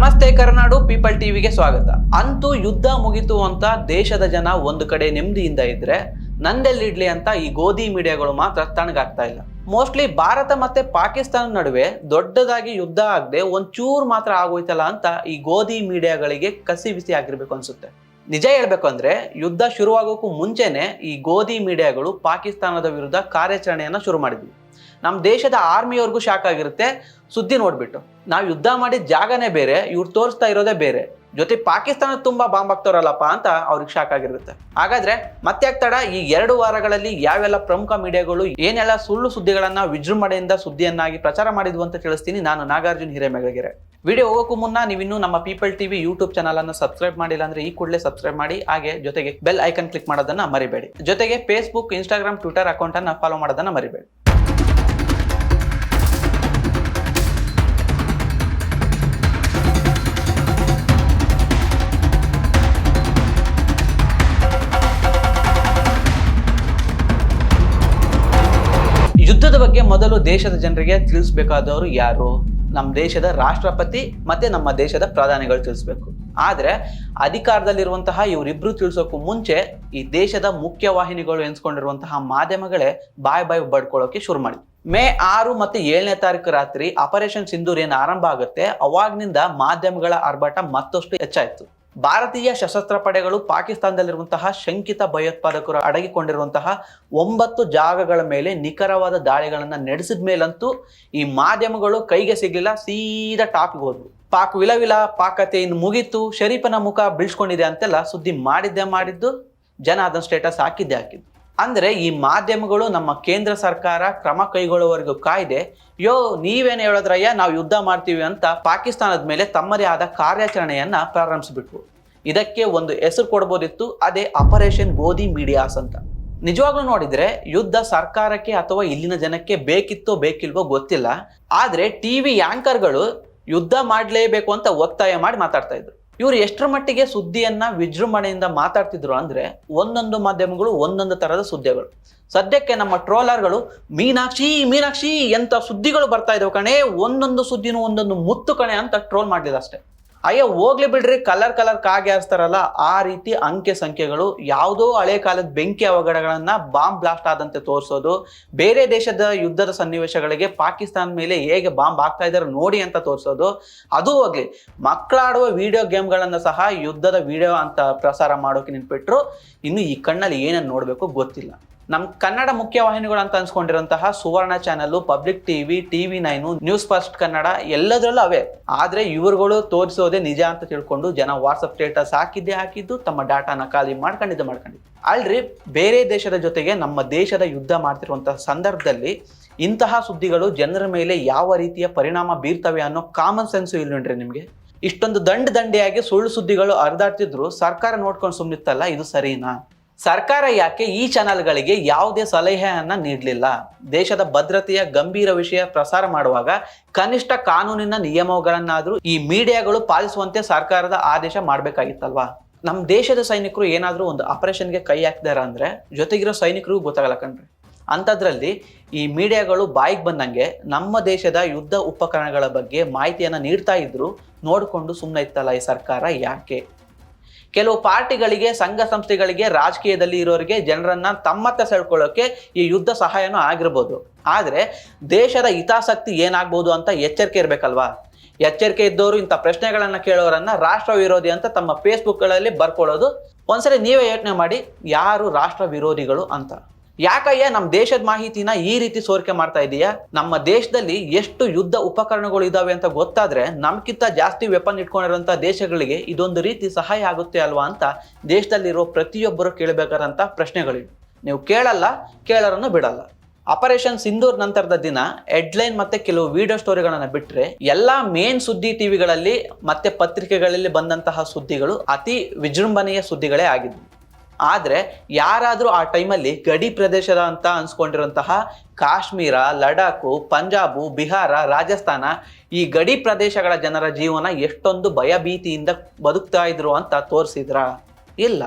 ನಮಸ್ತೆ ಕರ್ನಾಡು ಪೀಪಲ್ ಟಿವಿಗೆ ಸ್ವಾಗತ. ಅಂತೂ ಯುದ್ಧ ಮುಗಿತು ಅಂತ ದೇಶದ ಜನ ಒಂದು ಕಡೆ ನೆಮ್ಮದಿಯಿಂದ ಇದ್ರೆ ನಂದೆಲ್ಲಿಡ್ಲಿ ಅಂತ ಈ ಗೋಧಿ ಮೀಡಿಯಾಗಳು ಮಾತ್ರ ತಣ್ಣಗಾಗ್ತಾ ಇಲ್ಲ. ಮೋಸ್ಟ್ಲಿ ಭಾರತ ಮತ್ತೆ ಪಾಕಿಸ್ತಾನ ನಡುವೆ ದೊಡ್ಡದಾಗಿ ಯುದ್ಧ ಆಗದೆ ಒಂಚೂರು ಮಾತ್ರ ಆಗೋಯ್ತಲ್ಲ ಅಂತ ಈ ಗೋಧಿ ಮೀಡಿಯಾಗಳಿಗೆ ಕಸಿ ಬಿಸಿ ಆಗಿರ್ಬೇಕು ಅನ್ಸುತ್ತೆ. ನಿಜ ಹೇಳ್ಬೇಕು ಅಂದ್ರೆ ಯುದ್ಧ ಶುರುವಾಗೋಕ್ಕೂ ಮುಂಚೆನೆ ಈ ಗೋಧಿ ಮೀಡಿಯಾಗಳು ಪಾಕಿಸ್ತಾನದ ವಿರುದ್ಧ ಕಾರ್ಯಾಚರಣೆಯನ್ನ ಶುರು ಮಾಡಿದ್ವಿ. ನಮ್ಮ ದೇಶದ ಆರ್ಮಿಯವ್ರಿಗೂ ಶಾಕ್ ಆಗಿರುತ್ತೆ. ಸುದ್ದಿ ನೋಡ್ಬಿಟ್ಟು. ನಾವು ಯುದ್ಧ ಮಾಡಿದ ಜಾಗನೇ ಬೇರೆ, ಇವ್ರು ತೋರಿಸ್ತಾ ಇರೋದೇ ಬೇರೆ. ಜೊತೆ ಪಾಕಿಸ್ತಾನ ತುಂಬಾ ಬಾಂಬ್ ಹಾಕ್ತಾರಲ್ಲಪ್ಪ ಅಂತ ಅವ್ರಿಗೆ ಶಾಕ್ ಆಗಿರುತ್ತೆ. ಹಾಗಾದ್ರೆ ಮತ್ತೆ ಆಗ್ತಾಡ ಈ ಎರಡು ವಾರಗಳಲ್ಲಿ ಯಾವೆಲ್ಲ ಪ್ರಮುಖ ಮೀಡಿಯಾಗಳು ಏನೆಲ್ಲ ಸುಳ್ಳು ಸುದ್ದಿಗಳನ್ನ ವಿಜೃಂಭಣೆಯಿಂದ ಸುದ್ದಿಯನ್ನಾಗಿ ಪ್ರಚಾರ ಮಾಡಿದ್ವು ಅಂತ ತಿಳಿಸ್ತೀನಿ ನಾನು ನಾಗಾರ್ಜುನ್ ಹಿರೇಮೆಗಳಗೆರೆ ವಿಡಿಯೋ ಹೋಗೋಕ್ಕೂ ಮುನ್ನ ನೀವಿನ್ನೂ ನಮ್ಮ ಪೀಪಲ್ ಟಿವಿ ಯೂಟ್ಯೂಬ್ ಚಾನಲ್ ಅನ್ನು ಸಬ್ಸ್ಕ್ರೈಬ್ ಮಾಡಿಲ್ಲ ಅಂದ್ರೆ ಈ ಕೂಡಲೇ ಸಬ್ಸ್ಕ್ರೈಬ್ ಮಾಡಿ, ಹಾಗೆ ಜೊತೆಗೆ ಬೆಲ್ ಐಕನ್ ಕ್ಲಿಕ್ ಮಾಡೋದನ್ನ ಮರಿಬೇಡಿ. ಜೊತೆಗೆ ಫೇಸ್ಬುಕ್ ಇನ್ಸ್ಟಾಗ್ರಾಮ್ ಟ್ವಿಟರ್ ಅಕೌಂಟ್ ಅನ್ನ ಫಾಲೋ ಮಾಡೋದನ್ನ ಮರಿಬೇಡಿ. ಬಗ್ಗೆ ಮೊದಲು ದೇಶದ ಜನರಿಗೆ ತಿಳಿಸ್ಬೇಕಾದವರು ಯಾರು? ನಮ್ಮ ದೇಶದ ರಾಷ್ಟ್ರಪತಿ ಮತ್ತೆ ನಮ್ಮ ದೇಶದ ಪ್ರಧಾನಿಗಳು ತಿಳಿಸ್ಬೇಕು. ಆದ್ರೆ ಅಧಿಕಾರದಲ್ಲಿರುವಂತಹ ಇವರಿಬ್ರು ತಿಳಿಸೋಕ್ಕೂ ಮುಂಚೆ ಈ ದೇಶದ ಮುಖ್ಯ ವಾಹಿನಿಗಳು ಎನ್ಸ್ಕೊಂಡಿರುವಂತಹ ಮಾಧ್ಯಮಗಳೇ ಬಾಯ್ ಬಾಯ್ ಬಡ್ಕೊಳ್ಳೋಕೆ ಶುರು ಮಾಡಿ ಮೇ ಆರು ಮತ್ತೆ ಏಳನೇ ತಾರೀಕು ರಾತ್ರಿ ಆಪರೇಷನ್ ಸಿಂಧೂರ್ ಏನ್ ಆರಂಭ ಆಗುತ್ತೆ? ಅವಾಗ್ನಿಂದ ಮಾಧ್ಯಮಗಳ ಆರ್ಭಟ ಮತ್ತಷ್ಟು ಹೆಚ್ಚಾಯ್ತು. ಭಾರತೀಯ ಸಶಸ್ತ್ರ ಪಡೆಗಳು ಪಾಕಿಸ್ತಾನದಲ್ಲಿರುವಂತಹ ಶಂಕಿತ ಭಯೋತ್ಪಾದಕರು ಅಡಗಿಕೊಂಡಿರುವಂತಹ ಒಂಬತ್ತು ಜಾಗಗಳ ಮೇಲೆ ನಿಖರವಾದ ದಾಳಿಗಳನ್ನು ನಡೆಸಿದ ಮೇಲಂತೂ ಈ ಮಾಧ್ಯಮಗಳು ಕೈಗೆ ಸಿಗಲಿಲ್ಲ, ಸೀದಾ ಟಾಪ್ಗೆ ಹೋದ್ವು ಪಾಕ್ ವಿಲವಿಲ ಪಾಕತೆ ಇನ್ನು ಮುಗೀತು, ಶರೀಫನ ಮುಖ ಬೀಳ್ಸ್ಕೊಂಡಿದೆ ಅಂತೆಲ್ಲ ಸುದ್ದಿ ಮಾಡಿದ್ದೆ ಮಾಡಿದ್ದು ಜನ ಅದನ್ನು ಸ್ಟೇಟಸ್ ಹಾಕಿದ್ದೇ ಹಾಕಿದ್ದು. ಅಂದ್ರೆ ಈ ಮಾಧ್ಯಮಗಳು ನಮ್ಮ ಕೇಂದ್ರ ಸರ್ಕಾರ ಕ್ರಮ ಕೈಗೊಳ್ಳುವವರೆಗೂ ಕಾಯ್ದೆ, ಯೋ, ನೀವೇನು ಹೇಳೋದ್ರಯ್ಯ ನಾವು ಯುದ್ಧ ಮಾಡ್ತೀವಿ ಅಂತ ಪಾಕಿಸ್ತಾನದ ಮೇಲೆ ತಮ್ಮದೇ ಆದ ಕಾರ್ಯಾಚರಣೆಯನ್ನು ಪ್ರಾರಂಭಿಸಿಬಿಟ್ವು ಇದಕ್ಕೆ ಒಂದು ಹೆಸರು ಕೊಡ್ಬೋದಿತ್ತು, ಅದೇ ಆಪರೇಷನ್ ಗೋಧಿ ಮೀಡಿಯಾಸ್ ಅಂತ. ನಿಜವಾಗ್ಲೂ ನೋಡಿದ್ರೆ ಯುದ್ಧ ಸರ್ಕಾರಕ್ಕೆ ಅಥವಾ ಇಲ್ಲಿನ ಜನಕ್ಕೆ ಬೇಕಿತ್ತೋ ಬೇಕಿಲ್ವೋ ಗೊತ್ತಿಲ್ಲ, ಆದರೆ ಟಿ ವಿ ಯಾಂಕರ್ಗಳು ಯುದ್ಧ ಮಾಡಲೇಬೇಕು ಅಂತ ಒತ್ತಾಯ ಮಾಡಿ ಮಾತಾಡ್ತಾ ಇದ್ರು. ಇವ್ರು ಎಷ್ಟರ ಮಟ್ಟಿಗೆ ಸುದ್ದಿಯನ್ನ ವಿಜೃಂಭಣೆಯಿಂದ ಮಾತಾಡ್ತಿದ್ರು ಅಂದ್ರೆ ಒಂದೊಂದು ಮಾಧ್ಯಮಗಳು ಒಂದೊಂದು ತರಹದ ಸುದ್ದಿಗಳು. ಸದ್ಯಕ್ಕೆ ನಮ್ಮ ಟ್ರೋಲರ್ಗಳು, ಮೀನಾಕ್ಷಿ ಮೀನಾಕ್ಷಿ ಎಂತ ಸುದ್ದಿಗಳು ಬರ್ತಾ ಇದಾವೆ ಕಣೆ, ಒಂದೊಂದು ಸುದ್ದಿನೂ ಒಂದೊಂದು ಮುತ್ತು ಕಣೆ ಅಂತ ಟ್ರೋಲ್ ಮಾಡಿದ ಅಷ್ಟೇ. ಅಯ್ಯೋ, ಹೋಗ್ಲಿ ಬಿಡ್ರಿ ಕಲರ್ ಕಲರ್ ಕಾಗೆ ಹಾರಿಸ್ತಾರಲ್ಲ, ಆ ರೀತಿ ಅಂಕೆ ಸಂಖ್ಯೆಗಳು ಯಾವುದೋ ಹಳೆ ಕಾಲದ ಬೆಂಕಿ ಅವಘಡಗಳನ್ನ ಬಾಂಬ್ ಬ್ಲಾಸ್ಟ್ ಆದಂತೆ ತೋರಿಸೋದು, ಬೇರೆ ದೇಶದ ಯುದ್ಧದ ಸನ್ನಿವೇಶಗಳಿಗೆ ಪಾಕಿಸ್ತಾನ ಮೇಲೆ ಹೇಗೆ ಬಾಂಬ್ ಆಗ್ತಾ ಇದ್ದಾರೆ ನೋಡಿ ಅಂತ ತೋರಿಸೋದು, ಅದು ಹೋಗ್ಲಿ. ಮಕ್ಕಳಾಡುವ ವಿಡಿಯೋ ಗೇಮ್ಗಳನ್ನ ಸಹ ಯುದ್ಧದ ವಿಡಿಯೋ ಅಂತ ಪ್ರಸಾರ ಮಾಡೋಕೆ ನಿಂತ್ಬಿಟ್ರು, ಇನ್ನು ಈ ಕಣ್ಣಲ್ಲಿ ಏನನ್ನು ನೋಡಬೇಕು ಗೊತ್ತಿಲ್ಲ. ನಮ್ಮ ಕನ್ನಡ ಮುಖ್ಯವಾಹಿನಿಗಳು ಅಂತ ಅನ್ಸ್ಕೊಂಡಿರುವಂತಹ Suvarna channel public TV TV nine news first Kannada ಎಲ್ಲದರಲ್ಲೂ ಅವೇ. ಆದ್ರೆ ಇವರುಗಳು ತೋರಿಸೋದೇ ನಿಜ ಅಂತ ತಿಳ್ಕೊಂಡು ಜನ ವಾಟ್ಸಪ್ ಸ್ಟೇಟಸ್ ಹಾಕಿದ್ದೇ ಹಾಕಿದ್ದು, ತಮ್ಮ ಡಾಟಾನ ಖಾಲಿ ಮಾಡ್ಕೊಂಡಿದ್ದೆ ಮಾಡ್ಕೊಂಡಿದ್ದು. ಅಲ್ರಿ, ಬೇರೆ ದೇಶದ ಜೊತೆಗೆ ನಮ್ಮ ದೇಶದ ಯುದ್ಧ ಮಾಡ್ತಿರುವಂತಹ ಸಂದರ್ಭದಲ್ಲಿ ಇಂತಹ ಸುದ್ದಿಗಳು ಜನರ ಮೇಲೆ ಯಾವ ರೀತಿಯ ಪರಿಣಾಮ ಬೀರ್ತವೆ ಅನ್ನೋ ಕಾಮನ್ ಸೆನ್ಸು ಇಲ್ವೇನ್ರಿ ನಿಮಗೆ. ಇಷ್ಟೊಂದು ದಂಡ ದಂಡೆಯಾಗಿ ಸುಳ್ಳು ಸುದ್ದಿಗಳು ಹರಿದಾಡ್ತಿದ್ರು, ಸರ್ಕಾರ ನೋಡ್ಕೊಂಡು ಸುಮ್ಮನಿತ್ತಲ್ಲ ಇದು ಸರಿನಾ? ಸರ್ಕಾರ ಯಾಕೆ ಈ ಚಾನೆಲ್ಗಳಿಗೆ ಯಾವುದೇ ಸಲಹೆಯನ್ನ ನೀಡಲಿಲ್ಲ? ದೇಶದ ಭದ್ರತೆಯ ಗಂಭೀರ ವಿಷಯ ಪ್ರಸಾರ ಮಾಡುವಾಗ ಕನಿಷ್ಠ ಕಾನೂನಿನ ನಿಯಮಗಳನ್ನಾದರೂ ಈ ಮೀಡಿಯಾಗಳು ಪಾಲಿಸುವಂತೆ ಸರ್ಕಾರದ ಆದೇಶ ಮಾಡಬೇಕಾಗಿತ್ತಲ್ವಾ? ನಮ್ಮ ದೇಶದ ಸೈನಿಕರು ಏನಾದರೂ ಒಂದು ಆಪರೇಷನ್ಗೆ ಕೈ ಹಾಕಿದಾರ ಅಂದ್ರೆ ಜೊತೆಗಿರೋ ಸೈನಿಕರಿಗೂ ಗೊತ್ತಾಗಲ್ಲ ಕಣ್ರಿ. ಅಂಥದ್ರಲ್ಲಿ ಈ ಮೀಡಿಯಾಗಳು ಬಾಯಿಗೆ ಬಂದಂಗೆ ನಮ್ಮ ದೇಶದ ಯುದ್ಧ ಉಪಕರಣಗಳ ಬಗ್ಗೆ ಮಾಹಿತಿಯನ್ನ ನೀಡ್ತಾ ಇದ್ರು ನೋಡಿಕೊಂಡು ಸುಮ್ಮನೆ ಇತ್ತಲ್ಲ ಈ ಸರ್ಕಾರ ಯಾಕೆ? ಕೆಲವು ಪಾರ್ಟಿಗಳಿಗೆ, ಸಂಘ ಸಂಸ್ಥೆಗಳಿಗೆ, ರಾಜಕೀಯದಲ್ಲಿ ಇರೋರಿಗೆ ಜನರನ್ನ ತಮ್ಮತ್ತ ಸೆಳ್ಕೊಳ್ಳೋಕೆ ಈ ಯುದ್ಧ ಸಹಾಯನೂ ಆಗಿರ್ಬೋದು. ಆದರೆ ದೇಶದ ಹಿತಾಸಕ್ತಿ ಏನಾಗ್ಬೋದು ಅಂತ ಎಚ್ಚರಿಕೆ ಇರಬೇಕಲ್ವಾ? ಎಚ್ಚರಿಕೆ ಇದ್ದವರು ಇಂಥ ಪ್ರಶ್ನೆಗಳನ್ನ ಕೇಳೋರನ್ನ ರಾಷ್ಟ್ರ ವಿರೋಧಿ ಅಂತ ತಮ್ಮ ಫೇಸ್ಬುಕ್ಗಳಲ್ಲಿ ಬರ್ಕೊಳ್ಳೋದು. ಒಂದ್ಸರಿ ನೀವೇ ಯೋಚನೆ ಮಾಡಿ ಯಾರು ರಾಷ್ಟ್ರ ವಿರೋಧಿಗಳು ಅಂತ. ಯಾಕಯ್ಯ ನಮ್ಮ ದೇಶದ ಮಾಹಿತಿನ ಈ ರೀತಿ ಸೋರಿಕೆ ಮಾಡ್ತಾ ಇದೀಯಾ? ನಮ್ಮ ದೇಶದಲ್ಲಿ ಎಷ್ಟು ಯುದ್ಧ ಉಪಕರಣಗಳು ಇದಾವೆ ಅಂತ ಗೊತ್ತಾದ್ರೆ ನಮ್ಗಿಂತ ಜಾಸ್ತಿ ವೆಪನ್ ಇಟ್ಕೊಂಡಿರುವಂತ ದೇಶಗಳಿಗೆ ಇದೊಂದು ರೀತಿ ಸಹಾಯ ಆಗುತ್ತೆ ಅಲ್ವಾ ಅಂತ ದೇಶದಲ್ಲಿರೋ ಪ್ರತಿಯೊಬ್ಬರು ಕೇಳಬೇಕಾದಂತ ಪ್ರಶ್ನೆಗಳಿವೆ. ನೀವು ಕೇಳಲ್ಲ, ಕೇಳರನ್ನು ಬಿಡಲ್ಲ. ಆಪರೇಷನ್ ಸಿಂಧೂರ್ ನಂತರದ ದಿನ ಹೆಡ್ಲೈನ್ ಮತ್ತೆ ಕೆಲವು ವಿಡಿಯೋ ಸ್ಟೋರಿಗಳನ್ನ ಬಿಟ್ರೆ ಎಲ್ಲಾ ಮೇನ್ ಸುದ್ದಿ ಟಿವಿಗಳಲ್ಲಿ ಮತ್ತೆ ಪತ್ರಿಕೆಗಳಲ್ಲಿ ಬಂದಂತಹ ಸುದ್ದಿಗಳು ಅತಿ ವಿಜೃಂಭಣೆಯ ಸುದ್ದಿಗಳೇ ಆಗಿದ್ವು. ಆದರೆ ಯಾರಾದರೂ ಆ ಟೈಮಲ್ಲಿ ಗಡಿ ಪ್ರದೇಶದ ಅಂತ ಅನ್ಸ್ಕೊಂಡಿರುವಂತಹ ಕಾಶ್ಮೀರ, ಲಡಾಖು, ಪಂಜಾಬು, ಬಿಹಾರ, ರಾಜಸ್ಥಾನ ಈ ಗಡಿ ಪ್ರದೇಶಗಳ ಜನರ ಜೀವನ ಎಷ್ಟೊಂದು ಭಯಭೀತಿಯಿಂದ ಬದುಕ್ತಾ ಇದ್ರು ಅಂತ ತೋರಿಸಿದ್ರ? ಇಲ್ಲ.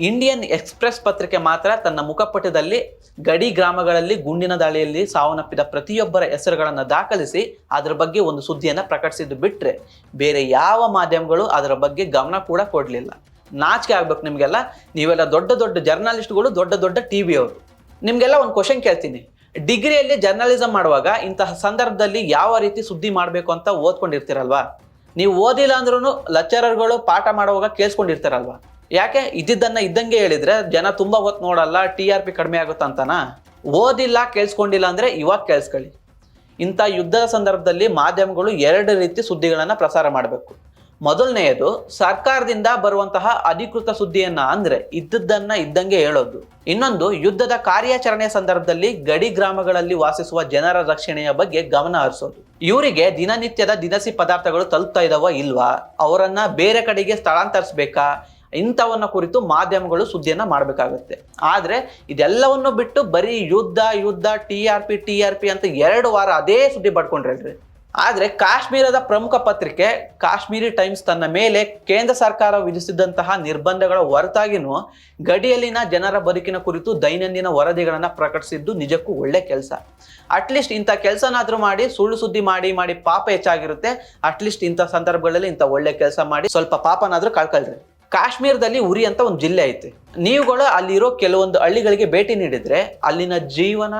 ಇಂಡಿಯನ್ ಎಕ್ಸ್ಪ್ರೆಸ್ ಪತ್ರಿಕೆ ಮಾತ್ರ ತನ್ನ ಮುಖಪಟದಲ್ಲಿ ಗಡಿ ಗ್ರಾಮಗಳಲ್ಲಿ ಗುಂಡಿನ ದಾಳಿಯಲ್ಲಿ ಸಾವನ್ನಪ್ಪಿದ ಪ್ರತಿಯೊಬ್ಬರ ಹೆಸರುಗಳನ್ನು ದಾಖಲಿಸಿ ಅದರ ಬಗ್ಗೆ ಒಂದು ಸುದ್ದಿಯನ್ನು ಪ್ರಕಟಿಸಿದ್ದು ಬಿಟ್ಟರೆ ಬೇರೆ ಯಾವ ಮಾಧ್ಯಮಗಳು ಅದರ ಬಗ್ಗೆ ಗಮನ ಕೂಡ ಕೊಡಲಿಲ್ಲ. ನಾಚಿಕೆ ಆಗ್ಬೇಕು ನಿಮಗೆಲ್ಲ. ನೀವೆಲ್ಲ ದೊಡ್ಡ ದೊಡ್ಡ ಜರ್ನಲಿಸ್ಟ್ಗಳು ದೊಡ್ಡ ದೊಡ್ಡ ಟಿ ವಿಯವರು ನಿಮಗೆಲ್ಲ ಒಂದು ಕ್ವಶನ್ ಕೇಳ್ತೀನಿ. ಡಿಗ್ರಿಯಲ್ಲಿ ಜರ್ನಲಿಸಮ್ ಮಾಡುವಾಗ ಇಂತಹ ಸಂದರ್ಭದಲ್ಲಿ ಯಾವ ರೀತಿ ಸುದ್ದಿ ಮಾಡಬೇಕು ಅಂತ ಓದ್ಕೊಂಡಿರ್ತೀರಲ್ವಾ? ನೀವು ಓದಿಲ್ಲ ಅಂದ್ರೂ ಲೆಕ್ಚರರ್ಗಳು ಪಾಠ ಮಾಡುವಾಗ ಕೇಳಿಸ್ಕೊಂಡಿರ್ತಾರಲ್ವಾ? ಯಾಕೆ? ಇದ್ದಿದ್ದನ್ನು ಇದ್ದಂಗೆ ಹೇಳಿದ್ರೆ ಜನ ತುಂಬಾ ಹೊತ್ತು ನೋಡಲ್ಲ ಟಿ ಆರ್ ಪಿ ಕಡಿಮೆ ಆಗುತ್ತಂತನಾ ಓದಿಲ್ಲ, ಕೇಳಿಸ್ಕೊಂಡಿಲ್ಲ ಅಂದ್ರೆ ಇವಾಗ ಕೇಳಿಸ್ಕೊಳ್ಳಿ. ಇಂಥ ಯುದ್ಧದ ಸಂದರ್ಭದಲ್ಲಿ ಮಾಧ್ಯಮಗಳು ಎರಡು ರೀತಿ ಸುದ್ದಿಗಳನ್ನು ಪ್ರಸಾರ ಮಾಡಬೇಕು. ಮೊದಲನೆಯದು, ಸರ್ಕಾರದಿಂದ ಬರುವಂತಹ ಅಧಿಕೃತ ಸುದ್ದಿಯನ್ನ ಅಂದ್ರೆ ಇದ್ದದ್ದನ್ನ ಇದ್ದಂಗೆ ಹೇಳೋದು. ಇನ್ನೊಂದು, ಯುದ್ಧದ ಕಾರ್ಯಾಚರಣೆ ಸಂದರ್ಭದಲ್ಲಿ ಗಡಿ ಗ್ರಾಮಗಳಲ್ಲಿ ವಾಸಿಸುವ ಜನರ ರಕ್ಷಣೆಯ ಬಗ್ಗೆ ಗಮನ ಹರಿಸೋದು. ಇವರಿಗೆ ದಿನನಿತ್ಯದ ದಿನಸಿ ಪದಾರ್ಥಗಳು ತಲುಪ್ತಾ ಇದಾವ ಇಲ್ವಾ? ಅವರನ್ನ ಬೇರೆ ಕಡೆಗೆ ಸ್ಥಳಾಂತರಿಸಬೇಕಾ? ಇಂಥವನ್ನ ಕುರಿತು ಮಾಧ್ಯಮಗಳು ಸುದ್ದಿಯನ್ನ ಮಾಡಬೇಕಾಗುತ್ತೆ. ಆದ್ರೆ, ಇದೆಲ್ಲವನ್ನು ಬಿಟ್ಟು ಬರೀ ಯುದ್ಧ ಯುದ್ಧ, T R P, T R P ಅಂತ ಎರಡು ವಾರ ಅದೇ ಸುದ್ದಿ ಪಡ್ಕೊಂಡ್ರಲ್ರಿ ಆದ್ರೆ ಕಾಶ್ಮೀರದ ಪ್ರಮುಖ ಪತ್ರಿಕೆ ಕಾಶ್ಮೀರಿ ಟೈಮ್ಸ್ ತನ್ನ ಮೇಲೆ ಕೇಂದ್ರ ಸರ್ಕಾರ ವಿಧಿಸಿದಂತಹ ನಿರ್ಬಂಧಗಳ ಹೊರತಾಗಿನೂ ಗಡಿಯಲ್ಲಿನ ಜನರ ಬದುಕಿನ ಕುರಿತು ದೈನಂದಿನ ವರದಿಗಳನ್ನು ಪ್ರಕಟಿಸಿದ್ದು ನಿಜಕ್ಕೂ ಒಳ್ಳೆ ಕೆಲಸ. ಅಟ್ಲೀಸ್ಟ್ ಇಂಥ ಕೆಲಸನಾದರೂ ಮಾಡಿ, ಸುಳ್ಳು ಸುದ್ದಿ ಮಾಡಿ ಮಾಡಿ ಪಾಪ ಹೆಚ್ಚಾಗಿರುತ್ತೆ. ಅಟ್ಲೀಸ್ಟ್ ಇಂಥ ಸಂದರ್ಭಗಳಲ್ಲಿ ಇಂಥ ಒಳ್ಳೆ ಕೆಲಸ ಮಾಡಿ, ಸ್ವಲ್ಪ ಪಾಪನಾದರೂ ಕಳ್ಕೊಳ್ರಿ. ಕಾಶ್ಮೀರದಲ್ಲಿ ಉರಿ ಅಂತ ಒಂದು ಜಿಲ್ಲೆ ಐತೆ. ನೀವುಗಳು ಅಲ್ಲಿರೋ ಕೆಲವೊಂದು ಹಳ್ಳಿಗಳಿಗೆ ಭೇಟಿ ನೀಡಿದರೆ ಅಲ್ಲಿನ ಜೀವನ